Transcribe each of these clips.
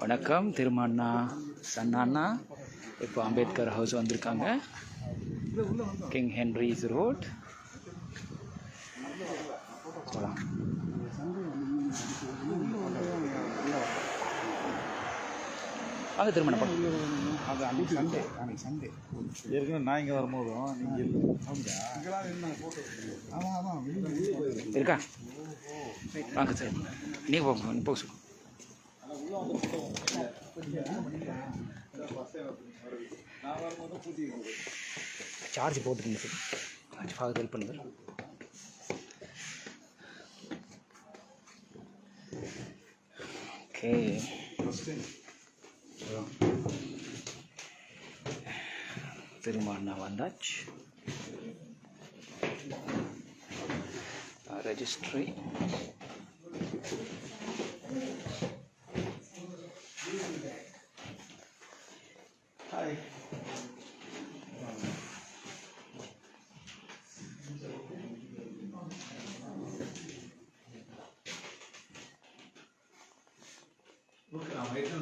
வணக்கம். திருமண்ணா சன்னாண்ணா. இப்போ அம்பேத்கர் ஹவுஸ் வந்திருக்காங்க. கிங் ஹென்ரிஸ் ரோட் போகலாம் வாங்க திருமணம் ஏற்கனவே நான் இங்கே வரும்போதும் நீங்கள் இருக்கா? வாங்க சார். நீங்கள் போங்க நீ போக சொல்லு. சார்ஜ் போட்டுருங்க சார் சார்ஜ் பார்க்க ஹெல்ப் பண்ணுங்க ஓகே திருமணா வந்தாச்சு. ரெஜிஸ்ட்ரி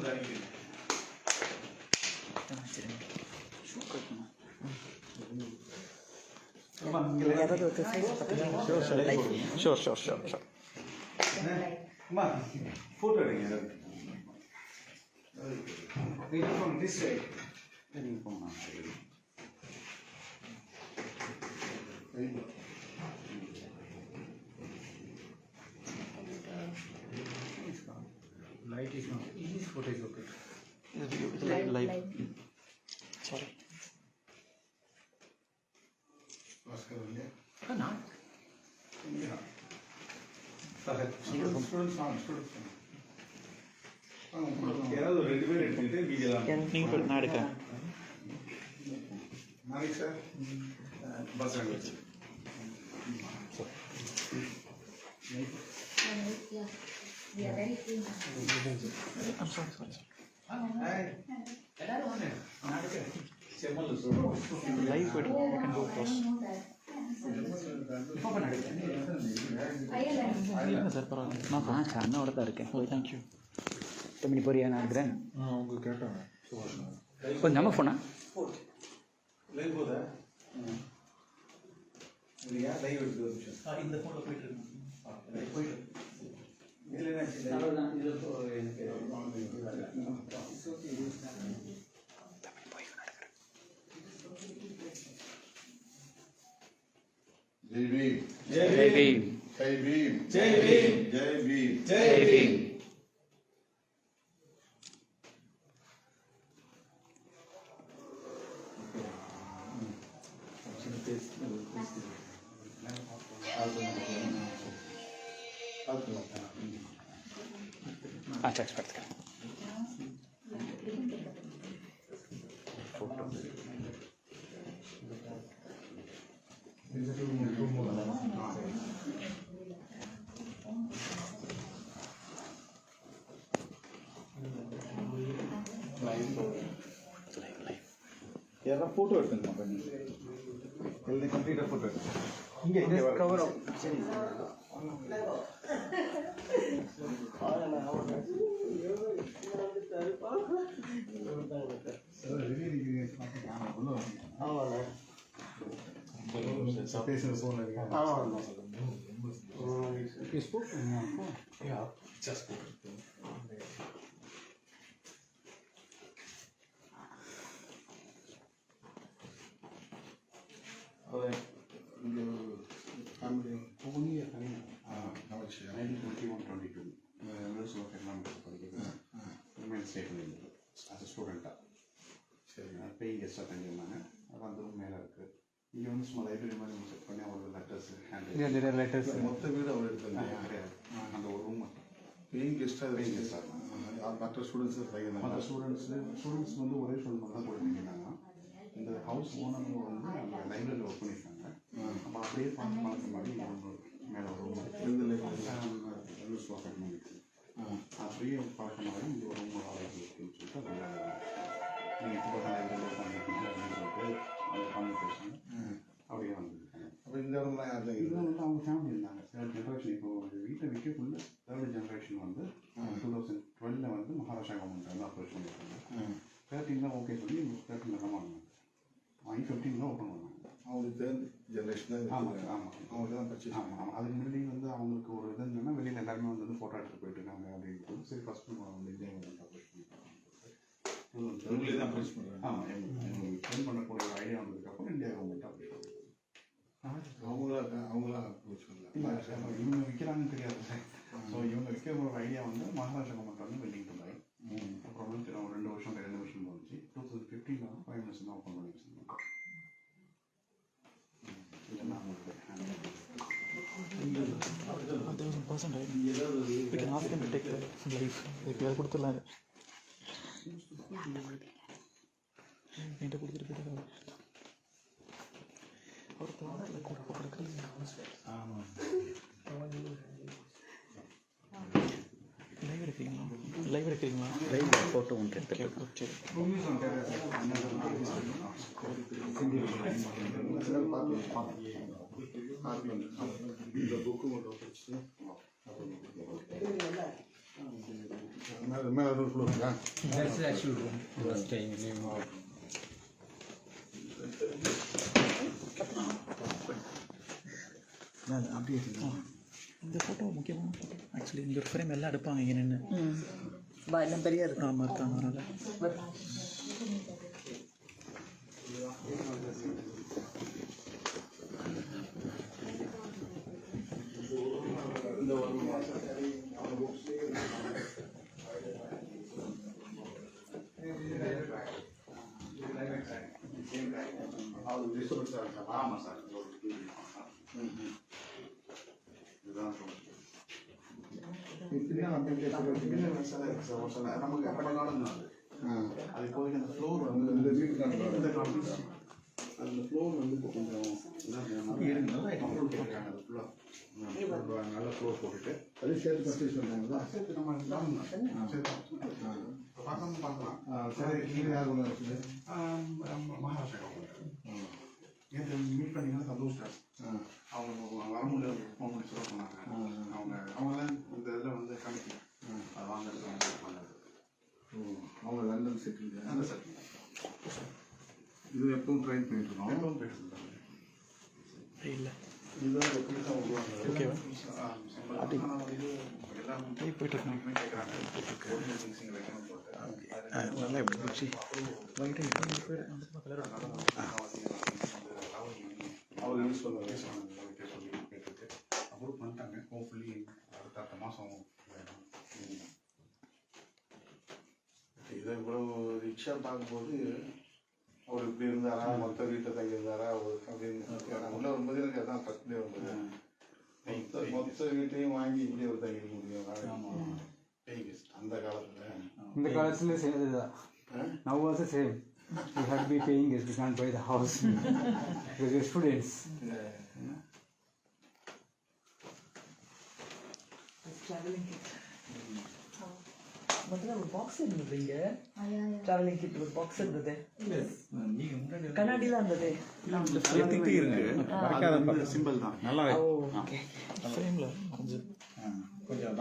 జరిగింది sure sure sure sure photo from this side light is not not. This photo is okay. Live sorry. நான் யாராவது ரெண்டு பேர் எடுத்துக்கிட்டு மீதியெல்லாம் நீங்கள் நான் எடுக்கிறேன் நாளைக்கு சார் பஸ் வச்சு Ireland. சார் பரவாயில்ல. நான் ஆ சார் அண்ணாவோட தான் இருக்கேன். ஓ தேங்க்யூ தம்பி போறியா? நான் இருக்கிறேன். அவங்க கேட்டாங்க. சுபாஷ் கொஞ்சம் நம்ம ஃபோனா லைவ் போதா இல்லையா? லைவ் எடுத்து ஒரு நிமிஷம் இந்த ஃபோனில் போயிட்டு இருக்கேன் போயிட்டு జై భీమ్ జై భీమ్ జై భీమ్ జై భీమ్ జై భీమ్ జై భీమ్ Thank you. ஆ சரி பார்த்துக்கிறேன் லைவ் லைவ் யாரா ஃபோட்டோ எடுத்துங்க பண்ணி எழுதி கம்ப்ளீட்டாக ஃபோட்டோ எடுத்து இங்கே இங்கே கவர் சரி பேசுகிற ஃபோன் ஃபேமிலி புனிய கவர்ச்சி nineteen twenty one twenty two university of economics படிக்கிறது உமன் ஸ்டே பண்ணியிருந்தது ஆஸ் அ ஸ்டூடெண்ட்டாக சரி பெயிங் கெஸ்ட்டாக தங்கியிருந்தாங்க அது அந்த ரூம் மேலே இருக்குது இங்கே வந்து சும்மா லைப்ரரி மாதிரி செக் பண்ணி அவரோட லெட்டர்ஸ் ஹேண்ட் லெட்டர்ஸ் மொத்த வீடு அவர் எடுத்தாங்க கிடையாது அந்த ஒரு ரூம் மட்டும் பெயிங் கெஸ்ட்டாக பெயிங் கெஸ்ட்டாக மற்ற ஸ்டூடெண்ட்ஸ் மற்ற ஸ்டூடெண்ட்ஸ் ஸ்டூடெண்ட்ஸ் வந்து ஒரே ஸ்டூடெண்ட் தான் போயிட்டு இருந்தாங்க இந்த ஹவுஸ் ஓனர் வந்து அந்த லைப்ரரியில் ஒர்க் பண்ணியிருக்காங்க நம்ம அப்படியே பார்த்து பார்த்த மாதிரி மேலே ஒரு ரூம் இருக்குது அப்படியே பார்க்க மாதிரி இங்கே ஒரு ரூம் ஆளுங்க இருக்குன்னு சொல்லிட்டு அதில் நீங்கள் இப்போ அப்படின்னு சொல்லிட்டு அந்த கான்வர்சேஷன் அப்படியே வந்துருக்காங்க அப்போ இந்த இடம்லாம் யாரும் இது வந்து அவங்க ஃபேமிலி இருந்தாங்க. தேர்ட் ஜென்ரேஷன் இப்போ வீட்டை விற்கக்குள்ள தேர்ட் ஜென்ரேஷன் வந்து டூ தௌசண்ட் டுவெலில் வந்து மகாராஷ்டிரா கவர்மெண்ட் வந்து அப்ரோச் பண்ணியிருக்காங்க தேர்ட்டினில் ஓகே சொல்லி தேர்ட்டினில் தான் வாங்கினாங்க. வாங்கி ஃபிஃப்டீனில் ஓப்பன் பண்ணாங்க. அவங்களுக்கு தெரிஞ்ச ஜென்ரேஷன் தான் ஆமாம். ஆமாம் அவங்களுக்கு தான் பர்ச்சேஸ் ஆமாம் ஆமாம் அதுக்கு முன்னாடி வந்து அவங்களுக்கு ஒரு இது என்னன்னா வெளியில் எல்லாருமே வந்து வந்து ஃபோட்டோ எடுத்து போயிட்டு இருக்காங்க அப்படின்னு சரி நம்ம வந்து இதே அப்ரோச் தான். ஆமாம் எங்களுக்கு பண்ணக்கூடிய ஒரு ஐடியா வந்ததுக்கப்புறம் இந்தியா கவர்மெண்ட் அப்படி அவங்களா அவங்களா அப்ரோச் பண்ணல. இல்லை சார் இவங்க விற்கிறாங்கன்னு தெரியாது. ஸோ இவங்க விற்கிற ஒரு ஐடியா வந்து மகாராஷ்டிரா கவர்மெண்ட் வந்து வெல்டிங் பண்ணாங்க அப்புறம் வந்து ரெண்டு வருஷம் ரெண்டு வருஷம் வந்துச்சு டூ தௌசண்ட் ஃபிஃப்டீனில் தான் ஃபைவ் மினிட்ஸ் தான் ஓப்பன் பண்ணி வச்சிருந்தாங்க இதெல்லாம் அவங்களுக்கு thousand percent we can ask them to take the இதுக்கு வேறு கொடுத்துடலாம். என்கிட்ட கொடுத்துட்டு போயிட்டு அவர் தோட்டத்தில் கூட லைவ் எடுக்கிறீங்களா? லைவ் எடுக்கிறீங்களா? லைவ் ஃபோட்டோ ஒன்று எடுத்துருக்கேன் சரி இந்த புக்கு மட்டும் படிச்சு மேலே ஒரு ஃப்ளோர் இருக்கா room. You are staying in. அப்படியே இந்த ஃபோட்டோ முக்கியமான ஃபோட்டோ ஆக்சுவலி இந்த ஒரு ஃப்ரேம் எல்லாம் எடுப்பாங்க இங்கே நின்று பெரிய இருக்கு ஆமாம் இருக்காங்க அதனால் ஆமாம் சார் இதுதான் சொல்லுங்கள் இருக்குது சார் ஒரு சில நமக்கு அப்போ காலம் அது அது அந்த ஃப்ளோர் வந்து இந்த வீட்டுக்கு இந்த அந்த ஃப்ளோர் வந்து இப்போ கொஞ்சம் இதாக பண்ணிருக்காங்க அது ஃபுல்லாக நல்ல ஃப்ளோர் போட்டுட்டு அது சேர்த்து பர்ச்சேஸ் சேர்த்து நம்ம சேர்த்து பார்க்கணும் பார்க்கலாம் சரி கீழே யார் ஆம், ஆம், மகாராஷ்டிரா நேற்று மீட் பண்ணிங்கன்னா சந்தோஷ் சார் அவங்க வர முடியாது போக முடியும் சொல்ல சொன்னாங்க. அவங்க அவங்களாம் இந்த இதில் வந்து கமிட்டி அது வாங்குறது பண்ணது அவங்க லண்டன் செட்டில் அந்த சார் இது எப்பவும் ட்ரைன் பண்ணிட்டு இருக்கோம். எப்பவும் போயிட்டு இருந்தாங்க இல்லை. ஓகேவா? போயிட்டு நல்லா எப்படி போச்சு அப்ரூவ் பண்ணிட்டாங்க ஹோப்ஃபுல்லி அடுத்த அடுத்த மாதம் இதை இவ்வளவு ரிக்ஷா பார்க்கும்போது அவர் இப்படி இருந்தாரா? மொத்த வீட்டில் தங்கி இருந்தாரா? அவர் அப்படின்னு உள்ள வரும்போது எனக்கு அதான் ஃபஸ்ட்லேயே வந்தது மொத்த மொத்த வீட்டையும் வாங்கி இப்படி ஒரு தங்கி இருக்க முடியும். அந்த காலத்தில். இந்த காலத்துல same இதுதான். Now also same. We have to be paying this. We can't buy the house. Because box இருந்தது இங்க. ஐயா ட்ராவலிங் கிட் ஒரு பாக்ஸ் இருந்தது. கண்ணாடிலாம் இருந்தது. இருக்கு சிம்பிள் தான் நல்லா ஓகே ஃப்ரேமில் கொஞ்சம். கொஞ்சம்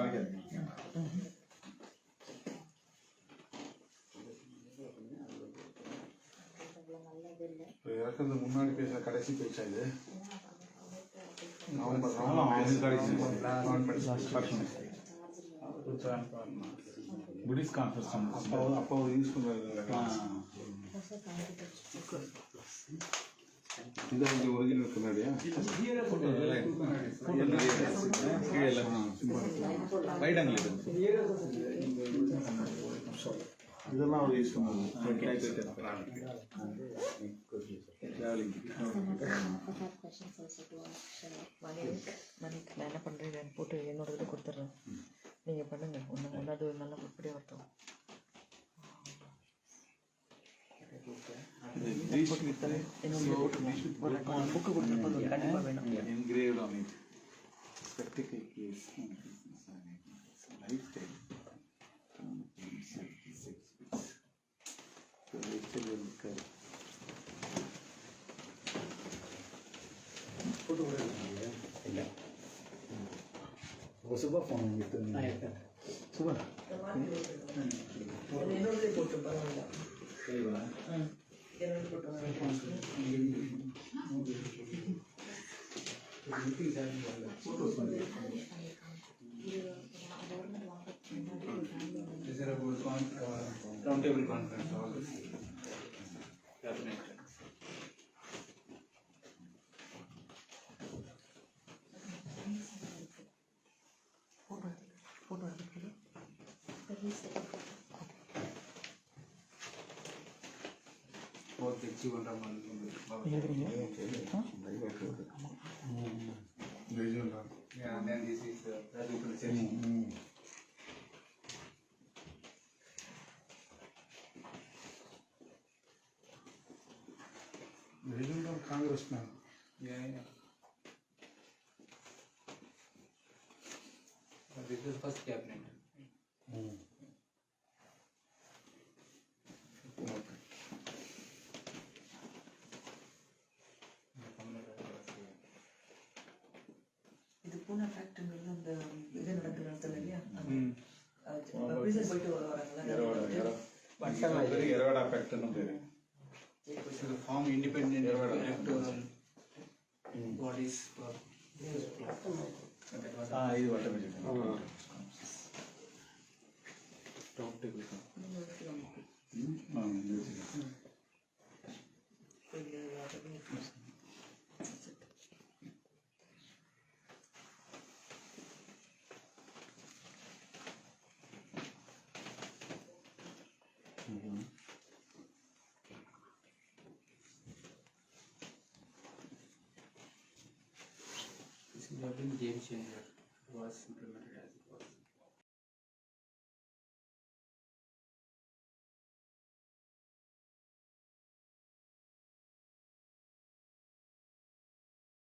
இறக்குறது முன்னாடி பேசுகிற கடைசி பேச்சா இது? நவம்பர் நவம்பர் புடிஸ்ட் கான்ஃபரன்ஸ் அப்போ அப்போ யூஸ் பண்ணுறது இது வந்து ஒரிஜினல் கண்ணாடியா கீழே எல்லாம் வைட் ஆங்கிள் இருக்கு இதெல்லாம் அவர் யூஸ் பண்ணுவாங்க என்ன பண்ணுறேன் இதை போட்டு என்னோட இதில் கொடுத்துட்றேன் நீங்கள் பண்ணுங்க. ஒன்று ஒன்றாவது நல்லா உருப்படியாக வரட்டும். என்னோட ஒரு புக்கு கொடுத்து கண்டிப்பாக வேணும் engraved on it. Spectacle case. Lifetime. Subha phone எடுத்து சுபா அதை மாற்றி விட்டுருங்க அது என்னோடதே போட்டு பரவாயில்ல ம் என்னோட போட்டு கவர்மெண்ட் வாங்குறதுக்கு முன்னாடி ஒரு family வந்து Is there a good con, uh, round table conference, all this? Cabinet. Visual. Yeah, and then this is uh, the localization. Mm-hmm. Visual of congressman. Yeah, yeah. But this is first cabinet. பூனா ஃபேக்டரியில் அந்த இது நடக்கிற இடத்துல இல்லையா? போயிட்டு வராங்களா Ayun. This is James Jr. Uh, was